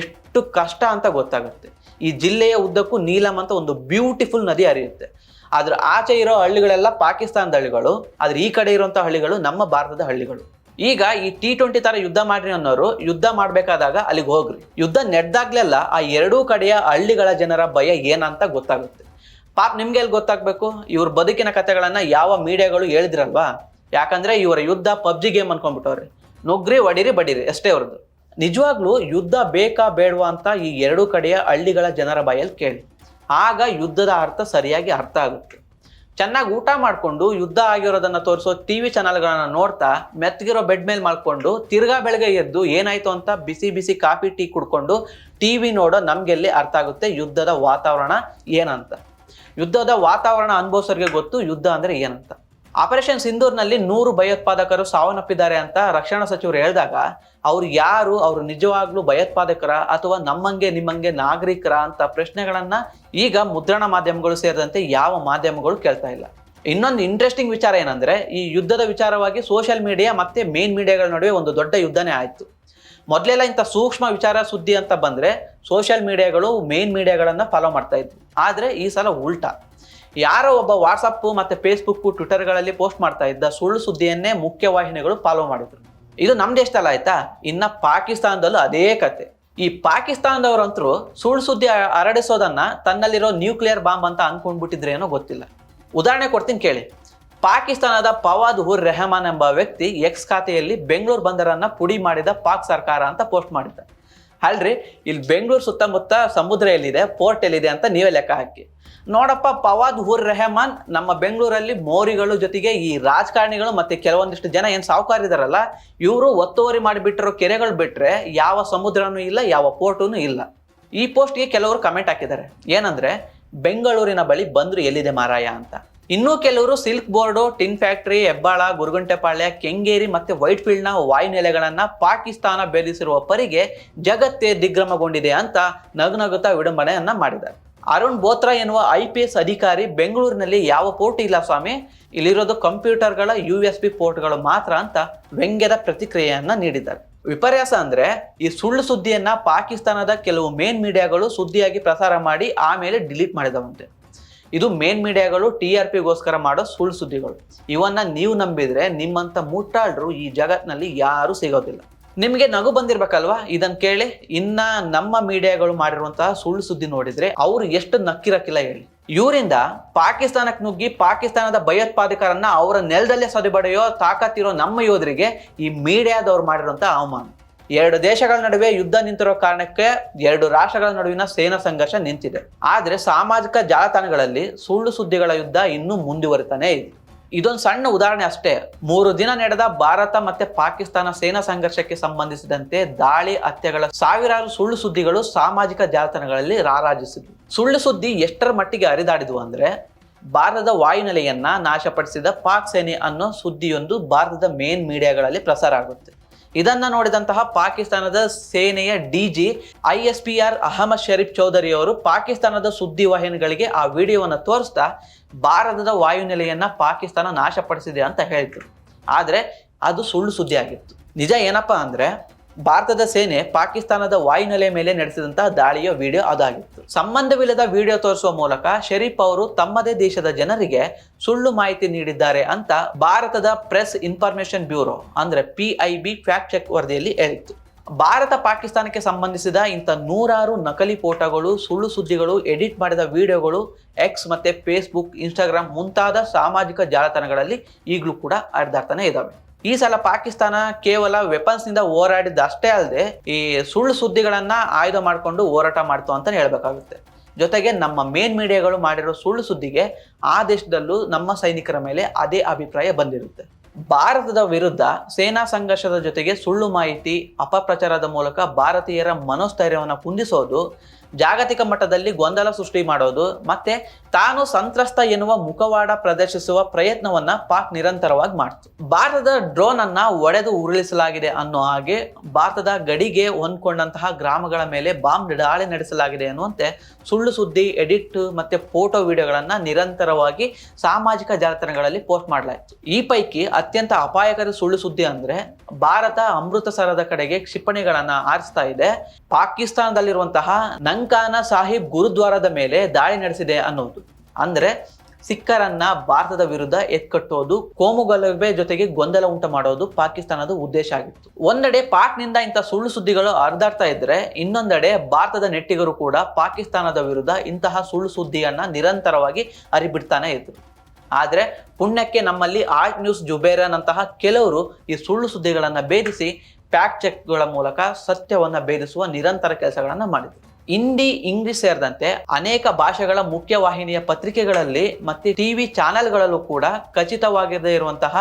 ಎಷ್ಟು ಕಷ್ಟ ಅಂತ ಗೊತ್ತಾಗುತ್ತೆ. ಈ ಜಿಲ್ಲೆಯ ಉದ್ದಕ್ಕೂ ನೀಲಂ ಅಂತ ಒಂದು ಬ್ಯೂಟಿಫುಲ್ ನದಿ ಹರಿಯುತ್ತೆ. ಆದ್ರೆ ಆಚೆ ಇರೋ ಹಳ್ಳಿಗಳೆಲ್ಲ ಪಾಕಿಸ್ತಾನದ ಹಳ್ಳಿಗಳು, ಆದ್ರೆ ಈ ಕಡೆ ಇರುವಂತ ಹಳ್ಳಿಗಳು ನಮ್ಮ ಭಾರತದ ಹಳ್ಳಿಗಳು. ಈಗ ಈ ಟಿ ಟ್ವೆಂಟಿ ತರ ಯುದ್ಧ ಮಾಡ್ರಿ ಅನ್ನೋರು, ಯುದ್ಧ ಮಾಡ್ಬೇಕಾದಾಗ ಅಲ್ಲಿಗೆ ಹೋಗ್ರಿ. ಯುದ್ಧ ನೆಡ್ದಾಗ್ಲೆಲ್ಲ ಆ ಎರಡೂ ಕಡೆಯ ಹಳ್ಳಿಗಳ ಜನರ ಭಯ ಏನಂತ ಗೊತ್ತಾಗುತ್ತೆ. ಪಾಪ್ ನಿಮ್ಗೆ ಎಲ್ಲಿ ಗೊತ್ತಾಗ್ಬೇಕು? ಇವ್ರ ಬದುಕಿನ ಕಥೆಗಳನ್ನ ಯಾವ ಮೀಡಿಯಾಗಳು ಹೇಳಿದ್ರಲ್ವಾ? ಯಾಕಂದ್ರೆ ಇವರ ಯುದ್ಧ ಪಬ್ಜಿ ಗೇಮ್ ಅನ್ಕೊಂಡ್ಬಿಟ್ಟವ್ರಿ. ನುಗ್ರಿ ಒಡಿರಿ, ಬಡಿರಿ, ಅಷ್ಟೇ ಅವ್ರದ್ದು. ನಿಜವಾಗ್ಲೂ ಯುದ್ಧ ಬೇಕಾ ಬೇಡವಾ ಅಂತ ಈ ಎರಡೂ ಕಡೆಯ ಹಳ್ಳಿಗಳ ಜನರ ಬಾಯಲ್ಲಿ ಕೇಳಿ. ಆಗ ಯುದ್ಧದ ಅರ್ಥ ಸರಿಯಾಗಿ ಅರ್ಥ ಆಗುತ್ತೆ. ಚೆನ್ನಾಗಿ ಊಟ ಮಾಡಿಕೊಂಡು ಯುದ್ಧ ಆಗಿರೋದನ್ನು ತೋರಿಸೋ ಟಿ ವಿ ಚಾನಲ್ಗಳನ್ನು ನೋಡ್ತಾ ಮೆತ್ತಗಿರೋ ಬೆಡ್ ಮೇಲೆ ಮಾಡಿಕೊಂಡು ತಿರ್ಗಾ ಬೆಳಗ್ಗೆ ಎದ್ದು ಏನಾಯ್ತು ಅಂತ ಬಿಸಿ ಬಿಸಿ ಕಾಫಿ, ಟೀ ಕುಡ್ಕೊಂಡು ಟಿ ವಿ ನೋಡೋ ನಮಗೆಲ್ಲಿ ಅರ್ಥ ಆಗುತ್ತೆ ಯುದ್ಧದ ವಾತಾವರಣ ಏನಂತ. ಯುದ್ಧದ ವಾತಾವರಣ ಅನುಭವಿಸೋರಿಗೆ ಗೊತ್ತು ಯುದ್ಧ ಅಂದ್ರೆ ಏನಂತ. ಆಪರೇಷನ್ ಸಿಂಧೂರ್ನಲ್ಲಿ ನೂರು ಭಯೋತ್ಪಾದಕರು ಸಾವನ್ನಪ್ಪಿದ್ದಾರೆ ಅಂತ ರಕ್ಷಣಾ ಸಚಿವರು ಹೇಳಿದಾಗ ಅವ್ರು ಯಾರು, ಅವರು ನಿಜವಾಗ್ಲೂ ಭಯೋತ್ಪಾದಕರ ಅಥವಾ ನಮ್ಮಂಗೆ, ನಿಮ್ಮಂಗೆ ನಾಗರಿಕರ ಅಂತ ಪ್ರಶ್ನೆಗಳನ್ನ ಈಗ ಮುದ್ರಣ ಮಾಧ್ಯಮಗಳು ಸೇರಿದಂತೆ ಯಾವ ಮಾಧ್ಯಮಗಳು ಕೇಳ್ತಾ ಇಲ್ಲ. ಇನ್ನೊಂದು ಇಂಟ್ರೆಸ್ಟಿಂಗ್ ವಿಚಾರ ಏನಂದ್ರೆ, ಈ ಯುದ್ಧದ ವಿಚಾರವಾಗಿ ಸೋಷಿಯಲ್ ಮೀಡಿಯಾ ಮತ್ತೆ ಮೇನ್ ಮೀಡಿಯಾಗಳ ನಡುವೆ ಒಂದು ದೊಡ್ಡ ಯುದ್ಧನೇ ಆಯ್ತು. ಮೊದಲೆಲ್ಲ ಇಂಥ ಸೂಕ್ಷ್ಮ ವಿಚಾರ ಸುದ್ದಿ ಅಂತ ಬಂದ್ರೆ ಸೋಷಿಯಲ್ ಮೀಡಿಯಾಗಳು ಮೇನ್ ಮೀಡಿಯಾಗಳನ್ನ ಫಾಲೋ ಮಾಡ್ತಾ ಇದ್ವು. ಆದ್ರೆ ಈ ಸಲ ಉಲ್ಟಾ. ಯಾರೋ ಒಬ್ಬ ವಾಟ್ಸಪ್ ಮತ್ತೆ ಫೇಸ್ಬುಕ್ ಟ್ವಿಟರ್ಗಳಲ್ಲಿ ಪೋಸ್ಟ್ ಮಾಡ್ತಾ ಇದ್ದ ಸುಳ್ಳು ಸುದ್ದಿಯನ್ನೇ ಮುಖ್ಯವಾಹಿನಿಗಳು ಫಾಲೋ ಮಾಡಿದ್ರು. ಇದು ನಮ್ಮ ದೇಶದಲ್ಲಿ ಆಯ್ತಾ? ಇನ್ನ ಪಾಕಿಸ್ತಾನದಲ್ಲೂ ಅದೇ ಕತೆ. ಈ ಪಾಕಿಸ್ತಾನದವರಂತರೂ ಸುಳ್ಳು ಸುದ್ದಿ ಹರಡಿಸೋದನ್ನ ತನ್ನಲ್ಲಿರೋ ನ್ಯೂಕ್ಲಿಯರ್ ಬಾಂಬ್ ಅಂತ ಅನ್ಕೊಂಡ್ಬಿಟ್ಟಿದ್ರೇನೋ ಗೊತ್ತಿಲ್ಲ. ಉದಾಹರಣೆ ಕೊಡ್ತೀನಿ ಕೇಳಿ. ಪಾಕಿಸ್ತಾನದ ಪವಾದ್ ಉರ್ ರೆಹಮಾನ್ ಎಂಬ ವ್ಯಕ್ತಿ ಎಕ್ಸ್ ಖಾತೆಯಲ್ಲಿ ಬೆಂಗಳೂರು ಬಂದರನ್ನ ಪುಡಿ ಮಾಡಿದ ಪಾಕ್ ಸರ್ಕಾರ ಅಂತ ಪೋಸ್ಟ್ ಮಾಡಿದ್ದ. ಅಲ್ರಿ, ಇಲ್ಲಿ ಬೆಂಗಳೂರು ಸುತ್ತಮುತ್ತ ಸಮುದ್ರ ಎಲ್ಲಿದೆ ಪೋರ್ಟ್ ಎಲ್ಲಿದೆ ಅಂತ ನೀವೇ ಲೆಕ್ಕ ಹಾಕಿ. ನೋಡಪ್ಪ, ಪವಾದ್ ಹುರ್ ರೆಹಮಾನ್ ನಮ್ಮ ಬೆಂಗಳೂರಲ್ಲಿ ಮೋರಿಗಳು ಜೊತೆಗೆ ಈ ರಾಜಕಾರಣಿಗಳು ಮತ್ತೆ ಕೆಲವೊಂದಿಷ್ಟು ಜನ ಏನು ಸಾವುಕಾರಿದಾರಲ್ಲ ಇವರು ಒತ್ತುವರಿ ಮಾಡಿಬಿಟ್ಟಿರೋ ಕೆರೆಗಳು ಬಿಟ್ರೆ ಯಾವ ಸಮುದ್ರನೂ ಇಲ್ಲ, ಯಾವ ಪೋರ್ಟೂ ಇಲ್ಲ. ಈ ಪೋಸ್ಟ್ಗೆ ಕೆಲವರು ಕಮೆಂಟ್ ಹಾಕಿದ್ದಾರೆ. ಏನಂದ್ರೆ, ಬೆಂಗಳೂರಿನ ಬಳಿ ಬಂದ್ರು ಎಲ್ಲಿದೆ ಮಾರಾಯ ಅಂತ. ಇನ್ನೂ ಕೆಲವರು silk board, tin factory, Hebbal, Goraguntepalya, Kengeri ಮತ್ತೆ ವೈಟ್ ಫೀಲ್ಡ್ನ ವಾಯುನೆಲೆಗಳನ್ನ ಪಾಕಿಸ್ತಾನ ಬೇಧಿಸಿರುವ ಪರಿಗೆ ಜಗತ್ತೇ ದಿಗ್ರಮಗೊಂಡಿದೆ ಅಂತ ನಗುನಗುತ್ತಾ ವಿಡಂಬನೆಯನ್ನ ಮಾಡಿದ್ದಾರೆ. ಅರುಣ್ ಬೋತ್ರಾ ಎನ್ನುವ ಐ ಪಿ ಎಸ್ ಅಧಿಕಾರಿ ಬೆಂಗಳೂರಿನಲ್ಲಿ ಯಾವ ಪೋರ್ಟ್ ಇಲ್ಲ ಸ್ವಾಮಿ? ಇಲ್ಲಿರೋದು ಕಂಪ್ಯೂಟರ್ಗಳ, ಯು ಎಸ್ ಬಿ ಪೋರ್ಟ್ಗಳು ಮಾತ್ರ ಅಂತ ವ್ಯಂಗ್ಯದ ಪ್ರತಿಕ್ರಿಯೆಯನ್ನ ನೀಡಿದ್ದಾರೆ. ವಿಪರ್ಯಾಸ ಅಂದ್ರೆ ಈ ಸುಳ್ಳು ಸುದ್ದಿಯನ್ನ ಪಾಕಿಸ್ತಾನದ ಕೆಲವು ಮೇನ್ ಮೀಡಿಯಾಗಳು ಸುದ್ದಿಯಾಗಿ ಪ್ರಸಾರ ಮಾಡಿ ಆಮೇಲೆ ಡಿಲೀಟ್ ಮಾಡಿದವಂತೆ. ಇದು ಮೇನ್ ಮೀಡಿಯಾಗಳು ಟಿ ಆರ್ ಪಿಗೋಸ್ಕರ ಮಾಡೋ ಸುಳ್ಳು ಸುದ್ದಿಗಳು. ಇವನ್ನ ನೀವು ನಂಬಿದ್ರೆ ನಿಮ್ಮಂತ ಮುಟ್ಟಾಳರು ಈ ಜಗತ್ನಲ್ಲಿ ಯಾರು ಸಿಗೋದಿಲ್ಲ. ನಿಮಗೆ ನಗು ಬಂದಿರ್ಬೇಕಲ್ವಾ? ಇದನ್ನ ಕೇಳಿ ಇನ್ನ ನಮ್ಮ ಮೀಡಿಯಾಗಳು ಮಾಡಿರುವಂತಹ ಸುಳ್ಳು ಸುದ್ದಿ ನೋಡಿದ್ರೆ ಅವ್ರು ಎಷ್ಟು ನಕ್ಕಿರಕ್ಕಿಲ್ಲ ಹೇಳಿ. ಇವರಿಂದ ಪಾಕಿಸ್ತಾನಕ್ಕೆ ನುಗ್ಗಿ ಪಾಕಿಸ್ತಾನದ ಭಯೋತ್ಪಾದಕರನ್ನ ಅವರ ನೆಲದಲ್ಲೇ ಸದೆಬಡೆಯೋ ತಾಕತ್ತಿರೋ ನಮ್ಮ ಯೋಧರಿಗೆ ಈ ಮೀಡಿಯಾದವ್ರು ಮಾಡಿರುವಂತಹ ಅವಮಾನ. ಎರಡು ದೇಶಗಳ ನಡುವೆ ಯುದ್ಧ ನಿಂತಿರೋ ಕಾರಣಕ್ಕೆ ಎರಡು ರಾಷ್ಟ್ರಗಳ ನಡುವಿನ ಸೇನಾ ಸಂಘರ್ಷ ನಿಂತಿದೆ. ಆದರೆ ಸಾಮಾಜಿಕ ಜಾಲತಾಣಗಳಲ್ಲಿ ಸುಳ್ಳು ಸುದ್ದಿಗಳ ಯುದ್ಧ ಇನ್ನೂ ಮುಂದುವರಿತಾನೆ ಇದೆ. ಇದೊಂದು ಸಣ್ಣ ಉದಾಹರಣೆ ಅಷ್ಟೇ. ಮೂರು ದಿನ ನಡೆದ ಭಾರತ ಮತ್ತೆ ಪಾಕಿಸ್ತಾನ ಸೇನಾ ಸಂಘರ್ಷಕ್ಕೆ ಸಂಬಂಧಿಸಿದಂತೆ ದಾಳಿ, ಹತ್ಯೆಗಳ ಸಾವಿರಾರು ಸುಳ್ಳು ಸುದ್ದಿಗಳು ಸಾಮಾಜಿಕ ಜಾಲತಾಣಗಳಲ್ಲಿ ರಾರಾಜಿಸಿದ್ವು. ಸುಳ್ಳು ಸುದ್ದಿ ಎಷ್ಟರ ಮಟ್ಟಿಗೆ ಹರಿದಾಡಿದ್ವು ಅಂದ್ರೆ ಭಾರತದ ವಾಯುನೆಲೆಯನ್ನ ನಾಶಪಡಿಸಿದ ಪಾಕ್ ಸೇನೆ ಅನ್ನೋ ಸುದ್ದಿಯೊಂದು ಭಾರತದ ಮೇನ್ ಮೀಡಿಯಾಗಳಲ್ಲಿ ಪ್ರಸಾರ ಆಗುತ್ತೆ. ಇದನ್ನ ನೋಡಿದಂತಹ ಪಾಕಿಸ್ತಾನದ ಸೇನೆಯ DG I S P R Ahmed Sharif Chaudhry ಅವರು ಪಾಕಿಸ್ತಾನದ ಸುದ್ದಿ ವಾಹಿನಿಗಳಿಗೆ ಆ ವಿಡಿಯೋವನ್ನು ತೋರಿಸ್ತಾ ಭಾರತದ ವಾಯುನೆಲೆಯನ್ನ ಪಾಕಿಸ್ತಾನ ನಾಶಪಡಿಸಿದೆ ಅಂತ ಹೇಳಿದ್ರು. ಆದ್ರೆ ಅದು ಸುಳ್ಳು ಸುದ್ದಿ ಆಗಿತ್ತು. ನಿಜ ಏನಪ್ಪಾ ಅಂದ್ರೆ ಭಾರತದ ಸೇನೆ ಪಾಕಿಸ್ತಾನದ ವಾಯುನೆಲೆ ಮೇಲೆ ನಡೆಸಿದಂತಹ ದಾಳಿಯ ವಿಡಿಯೋ ಅದಾಗಿತ್ತು. ಸಂಬಂಧವಿಲ್ಲದ ವಿಡಿಯೋ ತೋರಿಸುವ ಮೂಲಕ ಶರೀಫ್ ಅವರು ತಮ್ಮದೇ ದೇಶದ ಜನರಿಗೆ ಸುಳ್ಳು ಮಾಹಿತಿ ನೀಡಿದ್ದಾರೆ ಅಂತ ಭಾರತದ ಪ್ರೆಸ್ ಇನ್ಫಾರ್ಮೇಶನ್ ಬ್ಯೂರೋ, ಅಂದ್ರೆ P I B fact check ವರದಿಯಲ್ಲಿ ಹೇಳಿತ್ತು. ಭಾರತ ಪಾಕಿಸ್ತಾನಕ್ಕೆ ಸಂಬಂಧಿಸಿದ ಇಂಥ ನೂರಾರು ನಕಲಿ ಫೋಟೋಗಳು, ಸುಳ್ಳು ಸುದ್ದಿಗಳು, ಎಡಿಟ್ ಮಾಡಿದ ವಿಡಿಯೋಗಳು ಎಕ್ಸ್ ಮತ್ತೆ ಫೇಸ್ಬುಕ್ ಇನ್ಸ್ಟಾಗ್ರಾಮ್ ಮುಂತಾದ ಸಾಮಾಜಿಕ ಜಾಲತಾಣಗಳಲ್ಲಿ ಈಗಲೂ ಕೂಡ ಹರಿದಾಡ್ತಾನೆ ಇದಾವೆ. ಈ ಸಲ ಪಾಕಿಸ್ತಾನ ಕೇವಲ ವೆಪನ್ಸ್ನಿಂದ ಹೋರಾಡಿದ ಅಷ್ಟೇ ಅಲ್ಲದೆ ಈ ಸುಳ್ಳು ಸುದ್ದಿಗಳನ್ನ ಆಯುಧ ಮಾಡಿಕೊಂಡು ಹೋರಾಟ ಮಾಡ್ತು ಅಂತ ಹೇಳ್ಬೇಕಾಗುತ್ತೆ. ಜೊತೆಗೆ ನಮ್ಮ ಮೇನ್ ಮೀಡಿಯಾಗಳು ಮಾಡಿರೋ ಸುಳ್ಳು ಸುದ್ದಿಗೆ ಆ ದೇಶದಲ್ಲೂ ನಮ್ಮ ಸೈನಿಕರ ಮೇಲೆ ಅದೇ ಅಭಿಪ್ರಾಯ ಬಂದಿರುತ್ತೆ. ಭಾರತದ ವಿರುದ್ಧ ಸೇನಾ ಸಂಘರ್ಷದ ಜೊತೆಗೆ ಸುಳ್ಳು ಮಾಹಿತಿ, ಅಪಪ್ರಚಾರದ ಮೂಲಕ ಭಾರತೀಯರ ಮನೋಸ್ಥೈರ್ಯವನ್ನು ಕುಂದಿಸೋದು ಜಾಗತಿಕ ಮಟ್ಟದಲ್ಲಿ ಗೊಂದಲ ಸೃಷ್ಟಿ ಮಾಡೋದು, ಮತ್ತೆ ತಾನು ಸಂತ್ರಸ್ತ ಎನ್ನುವ ಮುಖವಾಡ ಪ್ರದರ್ಶಿಸುವ ಪ್ರಯತ್ನವನ್ನ ಪಾಕ್ ನಿರಂತರವಾಗಿ ಮಾಡ್ತು. ಭಾರತದ ಡ್ರೋನ್ ಅನ್ನ ಒಡೆದು ಉರುಳಿಸಲಾಗಿದೆ ಅನ್ನೋ ಹಾಗೆ ಭಾರತದ ಗಡಿಗೆ ಹೊಂದ್ಕೊಂಡಂತಹ ಗ್ರಾಮಗಳ ಮೇಲೆ ಬಾಂಬ್ ದಾಳಿ ನಡೆಸಲಾಗಿದೆ ಅನ್ನುವಂತೆ ಸುಳ್ಳು ಸುದ್ದಿ, ಎಡಿಟ್ ಮತ್ತೆ ಫೋಟೋ ವಿಡಿಯೋಗಳನ್ನ ನಿರಂತರವಾಗಿ ಸಾಮಾಜಿಕ ಜಾಲತಾಣಗಳಲ್ಲಿ ಪೋಸ್ಟ್ ಮಾಡಲಾಯಿತು. ಈ ಪೈಕಿ ಅತ್ಯಂತ ಅಪಾಯಕಾರಿ ಸುಳ್ಳು ಸುದ್ದಿ ಅಂದ್ರೆ ಭಾರತ ಅಮೃತಸರದ ಕಡೆಗೆ ಕ್ಷಿಪಣಿಗಳನ್ನ ಆರಿಸ್ತಾ ಇದೆ. ಪಾಕಿಸ್ತಾನದಲ್ಲಿರುವಂತಹ ನಂಕಾನ ಸಾಹಿಬ್ ಗುರುದ್ವಾರದ ಮೇಲೆ ದಾಳಿ ನಡೆಸಿದೆ ಅನ್ನೋದು. ಅಂದ್ರೆ ಸಿಖ್ಖರನ್ನ ಭಾರತದ ವಿರುದ್ಧ ಎತ್ಕಟ್ಟೋದು, ಕೋಮುಗಲಭೆ ಜೊತೆಗೆ ಗೊಂದಲ ಉಂಟು ಮಾಡೋದು ಪಾಕಿಸ್ತಾನದ ಉದ್ದೇಶ ಆಗಿತ್ತು. ಒಂದೆಡೆ ಪಾಕ್ನಿಂದ ಇಂಥ ಸುಳ್ಳು ಸುದ್ದಿಗಳು ಹರಿದಾಡ್ತಾ ಇದ್ರೆ, ಇನ್ನೊಂದೆಡೆ ಭಾರತದ ನೆಟ್ಟಿಗರು ಕೂಡ ಪಾಕಿಸ್ತಾನದ ವಿರುದ್ಧ ಇಂತಹ ಸುಳ್ಳು ಸುದ್ದಿಯನ್ನ ನಿರಂತರವಾಗಿ ಹರಿಬಿಡ್ತಾನೆ ಇದ್ರು. ಆದ್ರೆ ಪುಣ್ಯಕ್ಕೆ ನಮ್ಮಲ್ಲಿ ಆರ್ಟ್ ನ್ಯೂಸ್ ಜುಬೇರನಂತಹ ಕೆಲವರು ಈ ಸುಳ್ಳು ಸುದ್ದಿಗಳನ್ನ ಭೇದಿಸಿ, ಫ್ಯಾಕ್ಟ್ ಚೆಕ್ಗಳ ಮೂಲಕ ಸತ್ಯವನ್ನು ಭೇದಿಸುವ ನಿರಂತರ ಕೆಲಸಗಳನ್ನು ಮಾಡಿದ್ರು. ಹಿಂದಿ ಇಂಗ್ಲಿಷ್ ಸೇರಿದಂತೆ ಅನೇಕ ಭಾಷೆಗಳ ಮುಖ್ಯವಾಹಿನಿಯ ಪತ್ರಿಕೆಗಳಲ್ಲಿ ಮತ್ತೆ ಟಿವಿ ಚಾನೆಲ್ಗಳಲ್ಲೂ ಕೂಡ ಖಚಿತವಾಗದೇ ಇರುವಂತಹ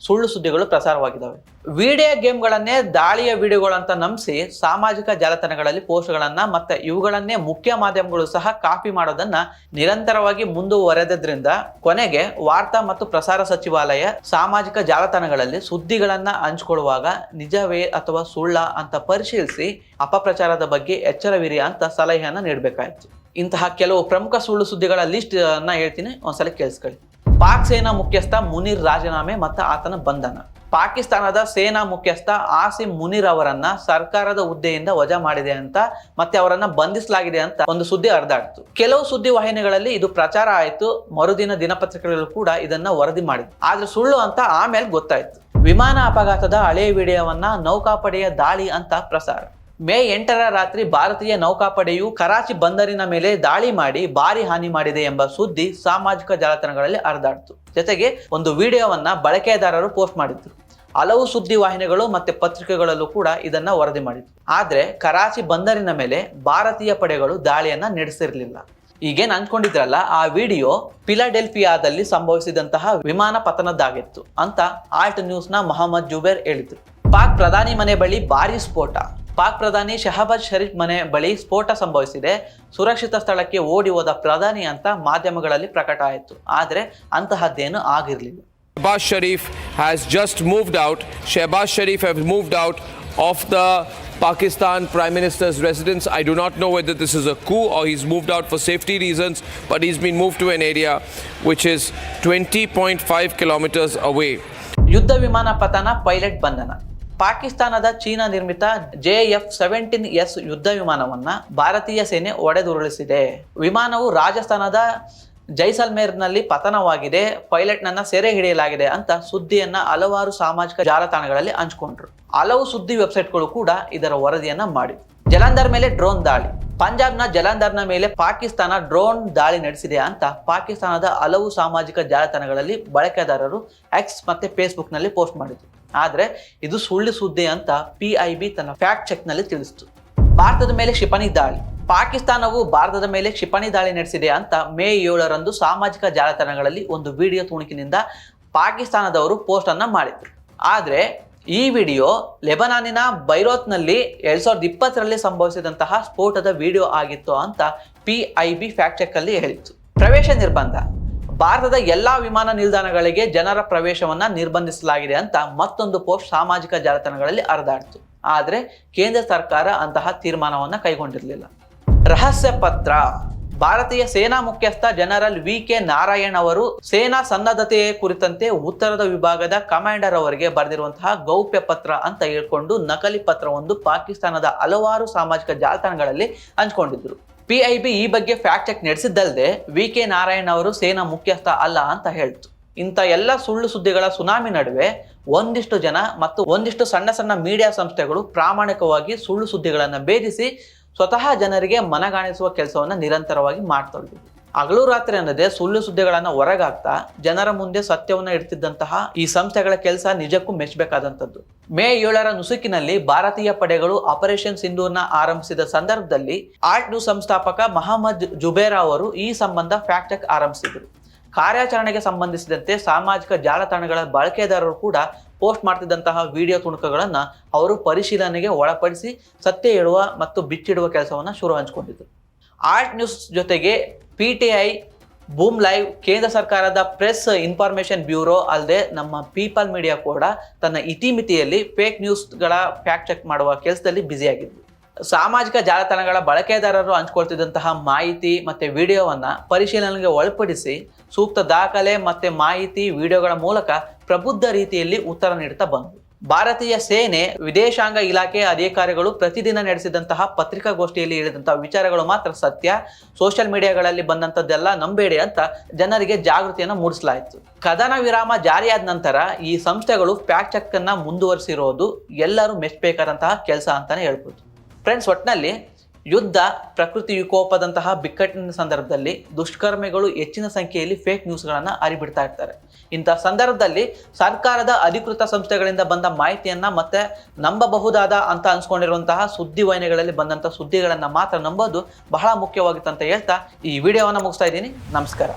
ಸುಳ್ಳು ಸುದ್ದಿಗಳು ಪ್ರಸಾರವಾಗಿದ್ದಾವೆ ವಿಡಿಯೋ ಗೇಮ್ಗಳನ್ನೇ ದಾಳಿಯ ವಿಡಿಯೋಗಳು ಅಂತ ನಂಬಿಸಿ ಸಾಮಾಜಿಕ ಜಾಲತಾಣಗಳಲ್ಲಿ ಪೋಸ್ಟ್ಗಳನ್ನ ಮತ್ತೆ ಇವುಗಳನ್ನೇ ಮುಖ್ಯ ಮಾಧ್ಯಮಗಳು ಸಹ ಕಾಪಿ ಮಾಡೋದನ್ನ ನಿರಂತರವಾಗಿ ಮುಂದುವರೆದ್ರಿಂದ ಕೊನೆಗೆ ವಾರ್ತಾ ಮತ್ತು ಪ್ರಸಾರ ಸಚಿವಾಲಯ ಸಾಮಾಜಿಕ ಜಾಲತಾಣಗಳಲ್ಲಿ ಸುದ್ದಿಗಳನ್ನ ಹಂಚಿಕೊಳ್ಳುವಾಗ ನಿಜವೇ ಅಥವಾ ಸುಳ್ಳ ಅಂತ ಪರಿಶೀಲಿಸಿ ಅಪಪ್ರಚಾರದ ಬಗ್ಗೆ ಎಚ್ಚರವಿರಿ ಅಂತ ಸಲಹೆಯನ್ನ ನೀಡಬೇಕಾಯಿತು. ಇಂತಹ ಕೆಲವು ಪ್ರಮುಖ ಸುಳ್ಳು ಸುದ್ದಿಗಳ ಲಿಸ್ಟ್ ಅನ್ನ ಹೇಳ್ತೀನಿ. ಒಂದ್ಸಲ ಕೇಳಿಸ್ಕೊಳ್ಳಿ. ಪಾಕ್ ಸೇನಾ ಮುಖ್ಯಸ್ಥ ಮುನೀರ್ ರಾಜೀನಾಮೆ ಮತ್ತು ಆತನ ಬಂಧನ. ಪಾಕಿಸ್ತಾನದ ಸೇನಾ ಮುಖ್ಯಸ್ಥ ಆಸಿಮ್ ಮುನೀರ್ ಅವರನ್ನ ಸರ್ಕಾರದ ಹುದ್ದೆಯಿಂದ ವಜಾ ಮಾಡಿದೆ ಅಂತ ಮತ್ತೆ ಅವರನ್ನ ಬಂಧಿಸಲಾಗಿದೆ ಅಂತ ಒಂದು ಸುದ್ದಿ ಹರಿದಾಡ್ತು. ಕೆಲವು ಸುದ್ದಿ ವಾಹಿನಿಗಳಲ್ಲಿ ಇದು ಪ್ರಚಾರ ಆಯಿತು, ಮರುದಿನ ದಿನಪತ್ರಿಕೆಗಳಲ್ಲೂ ಕೂಡ ಇದನ್ನ ವರದಿ ಮಾಡಿದ್ರು ಆದ್ರೆ ಸುಳ್ಳು ಅಂತ ಆಮೇಲೆ ಗೊತ್ತಾಯ್ತು. ವಿಮಾನ ಅಪಘಾತದ ಹಳೆಯ ವಿಡಿಯೋವನ್ನ ನೌಕಾಪಡೆಯ ದಾಳಿ ಅಂತ ಪ್ರಸಾರ. ಮೇ ಎಂಟರ ರಾತ್ರಿ ಭಾರತೀಯ ನೌಕಾಪಡೆಯು ಕರಾಚಿ ಬಂದರಿನ ಮೇಲೆ ದಾಳಿ ಮಾಡಿ ಭಾರಿ ಹಾನಿ ಮಾಡಿದೆ ಎಂಬ ಸುದ್ದಿ ಸಾಮಾಜಿಕ ಜಾಲತಾಣಗಳಲ್ಲಿ ಹರಿದಾಡ್ತು. ಜೊತೆಗೆ ಒಂದು ವಿಡಿಯೋವನ್ನ ಬಳಕೆದಾರರು ಪೋಸ್ಟ್ ಮಾಡಿದ್ರು. ಹಲವು ಸುದ್ದಿ ವಾಹಿನಿಗಳು ಮತ್ತೆ ಪತ್ರಿಕೆಗಳಲ್ಲೂ ಕೂಡ ಇದನ್ನ ವರದಿ ಮಾಡಿದ್ರು. ಆದ್ರೆ ಕರಾಚಿ ಬಂದರಿನ ಮೇಲೆ ಭಾರತೀಯ ಪಡೆಗಳು ದಾಳಿಯನ್ನ ನಡೆಸಿರಲಿಲ್ಲ. ಈಗೇನು ಅಂದ್ಕೊಂಡಿದ್ರಲ್ಲ ಆ ವಿಡಿಯೋ ಫಿಲಾಡೆಲ್ಫಿಯಾದಲ್ಲಿ ಸಂಭವಿಸಿದಂತಹ ವಿಮಾನ ಪತನದ್ದಾಗಿತ್ತು ಅಂತ ಆಲ್ಟ್ ನ್ಯೂಸ್ನ ಮೊಹಮ್ಮದ್ ಜುಬೇರ್ ಹೇಳಿದ್ರು. ಪಾಕ್ ಪ್ರಧಾನಿ ಮನೆ ಬಳಿ ಭಾರಿ ಸ್ಫೋಟ. ಪಾಕ್ ಪ್ರಧಾನಿ ಶಹಬಾಜ್ ಶರೀಫ್ ಮನೆ ಬಳಿ ಸ್ಫೋಟ ಸಂಭವಿಸಿದೆ ಸುರಕ್ಷಿತ ಸ್ಥಳಕ್ಕೆ ಓಡಿ ಹೋದ ಪ್ರಧಾನಿ ಅಂತ ಮಾಧ್ಯಮಗಳಲ್ಲಿ ಪ್ರಕಟ ಆಯಿತು ಆದರೆ ಅಂತಹದ್ದೇನು ಆಗಿರಲಿಲ್ಲ Shahbaz Sharif has just moved out. Shehbaz Sharif has moved out of the Pakistan Prime Minister's residence. I do not know whether this is a coup or he's moved out for safety reasons, but he's been moved to an area which is 20.5 kilometers away. ಯುದ್ಧ ವಿಮಾನ ಪತನ pilot ಬಂಧನ ಪಾಕಿಸ್ತಾನದ China ನಿರ್ಮಿತ J F seventeen S ಯುದ್ಧ ವಿಮಾನವನ್ನ ಭಾರತೀಯ ಸೇನೆ ಒಡೆದುರುಳಿಸಿದೆ. ವಿಮಾನವು ರಾಜಸ್ಥಾನದ ಜೈಸಲ್ಮೇರ್ನಲ್ಲಿ ಪತನವಾಗಿದೆ. ಪೈಲಟ್ನನ್ನ ಸೆರೆ ಹಿಡಿಯಲಾಗಿದೆ ಅಂತ ಸುದ್ದಿಯನ್ನ ಹಲವಾರು ಸಾಮಾಜಿಕ ಜಾಲತಾಣಗಳಲ್ಲಿ ಹಂಚಿಕೊಂಡ್ರು. ಹಲವು ಸುದ್ದಿ ವೆಬ್ಸೈಟ್ಗಳು ಕೂಡ ಇದರ ವರದಿಯನ್ನ ಮಾಡಿ ಜಲಂಧರ್ ಮೇಲೆ ಡ್ರೋನ್ ದಾಳಿ. ಪಂಜಾಬ್ನ ಜಲಂಧರ್ನ ಮೇಲೆ ಪಾಕಿಸ್ತಾನ ಡ್ರೋನ್ ದಾಳಿ ನಡೆಸಿದೆ ಅಂತ ಪಾಕಿಸ್ತಾನದ ಹಲವು ಸಾಮಾಜಿಕ ಜಾಲತಾಣಗಳಲ್ಲಿ ಬಳಕೆದಾರರು ಎಕ್ಸ್ ಮತ್ತೆ ಫೇಸ್ಬುಕ್ನಲ್ಲಿ ಪೋಸ್ಟ್ ಮಾಡಿದ್ರು. ಆದ್ರೆ ಇದು ಸುಳ್ಳು ಸುದ್ದಿ ಅಂತ ಪಿ ಐ ಬಿ ತನ್ನ ಫ್ಯಾಕ್ಟ್ ಚೆಕ್ನಲ್ಲಿ ತಿಳಿಸಿತು. ಭಾರತದ ಮೇಲೆ ಕ್ಷಿಪಣಿ ದಾಳಿ. ಪಾಕಿಸ್ತಾನವು ಭಾರತದ ಮೇಲೆ ಕ್ಷಿಪಣಿ ದಾಳಿ ನಡೆಸಿದೆ ಅಂತ ಮೇ ಏಳರಂದು ಸಾಮಾಜಿಕ ಜಾಲತಾಣಗಳಲ್ಲಿ ಒಂದು ವಿಡಿಯೋ ತುಣುಕಿನಿಂದ ಪಾಕಿಸ್ತಾನದವರು ಪೋಸ್ಟ್ ಅನ್ನ ಮಾಡಿದ್ರು. ಆದ್ರೆ ಈ ವಿಡಿಯೋ ಲೆಬನಾನಿನ ಬೈರೋತ್ನಲ್ಲಿ ಎರಡ್ ಸಾವಿರದ ಇಪ್ಪತ್ತರಲ್ಲಿ ಸಂಭವಿಸಿದಂತಹ ಸ್ಫೋಟದ ವಿಡಿಯೋ ಆಗಿತ್ತು ಅಂತ P I B fact check ಅಲ್ಲಿ ಹೇಳಿತ್ತು. ಪ್ರವೇಶ ನಿರ್ಬಂಧ. ಭಾರತದ ಎಲ್ಲಾ ವಿಮಾನ ನಿಲ್ದಾಣಗಳಿಗೆ ಜನರ ಪ್ರವೇಶವನ್ನ ನಿರ್ಬಂಧಿಸಲಾಗಿದೆ ಅಂತ ಮತ್ತೊಂದು ಪೋಸ್ಟ್ ಸಾಮಾಜಿಕ ಜಾಲತಾಣಗಳಲ್ಲಿ ಹರಿದಾಡ್ತು. ಆದ್ರೆ ಕೇಂದ್ರ ಸರ್ಕಾರ ಅಂತಹ ತೀರ್ಮಾನವನ್ನ ಕೈಗೊಂಡಿರಲಿಲ್ಲ. ರಹಸ್ಯ ಪತ್ರ. ಭಾರತೀಯ ಸೇನಾ ಮುಖ್ಯಸ್ಥ ಜನರಲ್ ವಿ ಕೆ ನಾರಾಯಣ್ ಅವರು ಸೇನಾ ಸನ್ನದ್ಧತೆಯ ಕುರಿತಂತೆ ಉತ್ತರದ ವಿಭಾಗದ ಕಮಾಂಡರ್ ಅವರಿಗೆ ಬರೆದಿರುವಂತಹ ಗೌಪ್ಯ ಪತ್ರ ಅಂತ ಹೇಳ್ಕೊಂಡು ನಕಲಿ ಪತ್ರವೊಂದು ಪಾಕಿಸ್ತಾನದ ಹಲವಾರು ಸಾಮಾಜಿಕ ಜಾಲತಾಣಗಳಲ್ಲಿ ಹಂಚ್ಕೊಂಡಿದ್ರು. ಪಿಐಬಿ ಈ ಬಗ್ಗೆ ಫ್ಯಾಕ್ಟ್ ಚೆಕ್ ನಡೆಸಿದ್ದಲ್ಲದೆ ವಿ ಕೆ ನಾರಾಯಣ್ ಅವರು ಸೇನಾ ಮುಖ್ಯಸ್ಥ ಅಲ್ಲ ಅಂತ ಹೇಳ್ತು. ಇಂಥ ಎಲ್ಲ ಸುಳ್ಳು ಸುದ್ದಿಗಳ ಸುನಾಮಿ ನಡುವೆ ಒಂದಿಷ್ಟು ಜನ ಮತ್ತು ಒಂದಿಷ್ಟು ಸಣ್ಣ ಸಣ್ಣ ಮೀಡಿಯಾ ಸಂಸ್ಥೆಗಳು ಪ್ರಾಮಾಣಿಕವಾಗಿ ಸುಳ್ಳು ಸುದ್ದಿಗಳನ್ನು ಭೇದಿಸಿ ಸ್ವತಃ ಜನರಿಗೆ ಮನಗಾಣಿಸುವ ಕೆಲಸವನ್ನು ನಿರಂತರವಾಗಿ ಮಾಡ್ತೊಳ್ಳಿದ್ವಿ ಹಗಲು ರಾತ್ರಿ ಅನ್ನದೆ ಸುಳ್ಳು ಸುದ್ದಿಗಳನ್ನ ಹೊರಗಾಕ್ತಾ ಜನರ ಮುಂದೆ ಸತ್ಯವನ್ನ ಇಡ್ತಿದ್ದಂತಹ ಈ ಸಂಸ್ಥೆಗಳ ಕೆಲಸ ನಿಜಕ್ಕೂ ಮೆಚ್ಚಬೇಕಾದಂಥದ್ದು ಮೇ ಏಳರ ನುಸುಕಿನಲ್ಲಿ ಭಾರತೀಯ ಪಡೆಗಳು ಆಪರೇಷನ್ ಸಿಂಧೂರ್ನ ಆರಂಭಿಸಿದ ಸಂದರ್ಭದಲ್ಲಿ ಆರ್ಟ್ ನ್ಯೂಸ್ ಸಂಸ್ಥಾಪಕ ಮಹಮ್ಮದ್ ಜುಬೇರಾ ಅವರು ಈ ಸಂಬಂಧ ಫ್ಯಾಕ್ಟ್ ಚೆಕ್ ಆರಂಭಿಸಿದರು. ಕಾರ್ಯಾಚರಣೆಗೆ ಸಂಬಂಧಿಸಿದಂತೆ ಸಾಮಾಜಿಕ ಜಾಲತಾಣಗಳ ಬಳಕೆದಾರರು ಕೂಡ ಪೋಸ್ಟ್ ಮಾಡ್ತಿದ್ದಂತಹ ವಿಡಿಯೋ ತುಣುಕುಗಳನ್ನು ಅವರು ಪರಿಶೀಲನೆಗೆ ಒಳಪಡಿಸಿ ಸತ್ಯ ಹೇಳುವ ಮತ್ತು ಬಿಚ್ಚಿಡುವ ಕೆಲಸವನ್ನು ಶುರು ಹಂಚಿಕೊಂಡಿದ್ದರು ಆರ್ಟ್ ನ್ಯೂಸ್ ಜೊತೆಗೆ P T I, Boom Live, ಕೇಂದ್ರ ಸರ್ಕಾರದ ಪ್ರೆಸ್ ಇನ್ಫಾರ್ಮೇಷನ್ ಬ್ಯೂರೋ ಅಲ್ಲದೆ ನಮ್ಮ ಪೀಪಲ್ ಮೀಡಿಯಾ ಕೂಡ ತನ್ನ ಇತಿಮಿತಿಯಲ್ಲಿ ಫೇಕ್ ನ್ಯೂಸ್ಗಳ ಫ್ಯಾಕ್ಟ್ ಚೆಕ್ ಮಾಡುವ ಕೆಲಸದಲ್ಲಿ ಬ್ಯುಸಿಯಾಗಿದ್ವು ಸಾಮಾಜಿಕ ಜಾಲತಾಣಗಳ ಬಳಕೆದಾರರು ಹಂಚ್ಕೊಳ್ತಿದ್ದಂತಹ ಮಾಹಿತಿ ಮತ್ತು ವಿಡಿಯೋವನ್ನು ಪರಿಶೀಲನೆಗೆ ಒಳಪಡಿಸಿ ಸೂಕ್ತ ದಾಖಲೆ ಮತ್ತು ಮಾಹಿತಿ, ವಿಡಿಯೋಗಳ ಮೂಲಕ ಪ್ರಬುದ್ಧ ರೀತಿಯಲ್ಲಿ ಉತ್ತರ ನೀಡುತ್ತಾ ಬಂತು ಭಾರತೀಯ ಸೇನೆ ವಿದೇಶಾಂಗ ಇಲಾಖೆಯ ಅಧಿಕಾರಿಗಳು ಪ್ರತಿದಿನ ನಡೆಸಿದಂತಹ ಪತ್ರಿಕಾಗೋಷ್ಠಿಯಲ್ಲಿ ಹೇಳಿದಂತಹ ವಿಚಾರಗಳು ಮಾತ್ರ ಸತ್ಯ. ಸೋಷಿಯಲ್ ಮೀಡಿಯಾಗಳಲ್ಲಿ ಬಂದಂಥದ್ದೆಲ್ಲ ನಂಬೇಡಿ ಅಂತ ಜನರಿಗೆ ಜಾಗೃತಿಯನ್ನು ಮೂಡಿಸಲಾಯಿತು. ಕದನ ವಿರಾಮ ಜಾರಿಯಾದ ನಂತರ ಈ ಸಂಸ್ಥೆಗಳು ಫ್ಯಾಕ್ಟ್ ಚೆಕ್ ಅನ್ನ ಮುಂದುವರಿಸಿರೋದು ಎಲ್ಲರೂ ಮೆಚ್ಚಬೇಕಾದಂತಹ ಕೆಲಸ ಅಂತಾನೆ ಹೇಳ್ಬೋದು. ಫ್ರೆಂಡ್ಸ್ ಒಟ್ಟಿನಲ್ಲಿ ಯುದ್ಧ, ಪ್ರಕೃತಿ ವಿಕೋಪದಂತಹ ಬಿಕ್ಕಟ್ಟಿನ ಸಂದರ್ಭದಲ್ಲಿ ದುಷ್ಕರ್ಮಿಗಳು ಹೆಚ್ಚಿನ ಸಂಖ್ಯೆಯಲ್ಲಿ ಫೇಕ್ ನ್ಯೂಸ್ಗಳನ್ನು ಹರಿಬಿಡ್ತಾ ಇರ್ತಾರೆ. ಇಂಥ ಸಂದರ್ಭದಲ್ಲಿ ಸರ್ಕಾರದ ಅಧಿಕೃತ ಸಂಸ್ಥೆಗಳಿಂದ ಬಂದ ಮಾಹಿತಿಯನ್ನು ಮತ್ತೆ ನಂಬಬಹುದಾದ ಅಂತ ಅನ್ಸ್ಕೊಂಡಿರುವಂತಹ ಸುದ್ದಿ ವಾಹಿನಿಗಳಲ್ಲಿ ಬಂದಂಥ ಸುದ್ದಿಗಳನ್ನು ಮಾತ್ರ ನಂಬೋದು. ಬಹಳ ಮುಖ್ಯವಾಗಿತ್ತು ಅಂತ ಹೇಳ್ತಾ ಈ ವಿಡಿಯೋವನ್ನು ಮುಗಿಸ್ತಾ ಇದ್ದೀನಿ. ನಮಸ್ಕಾರ.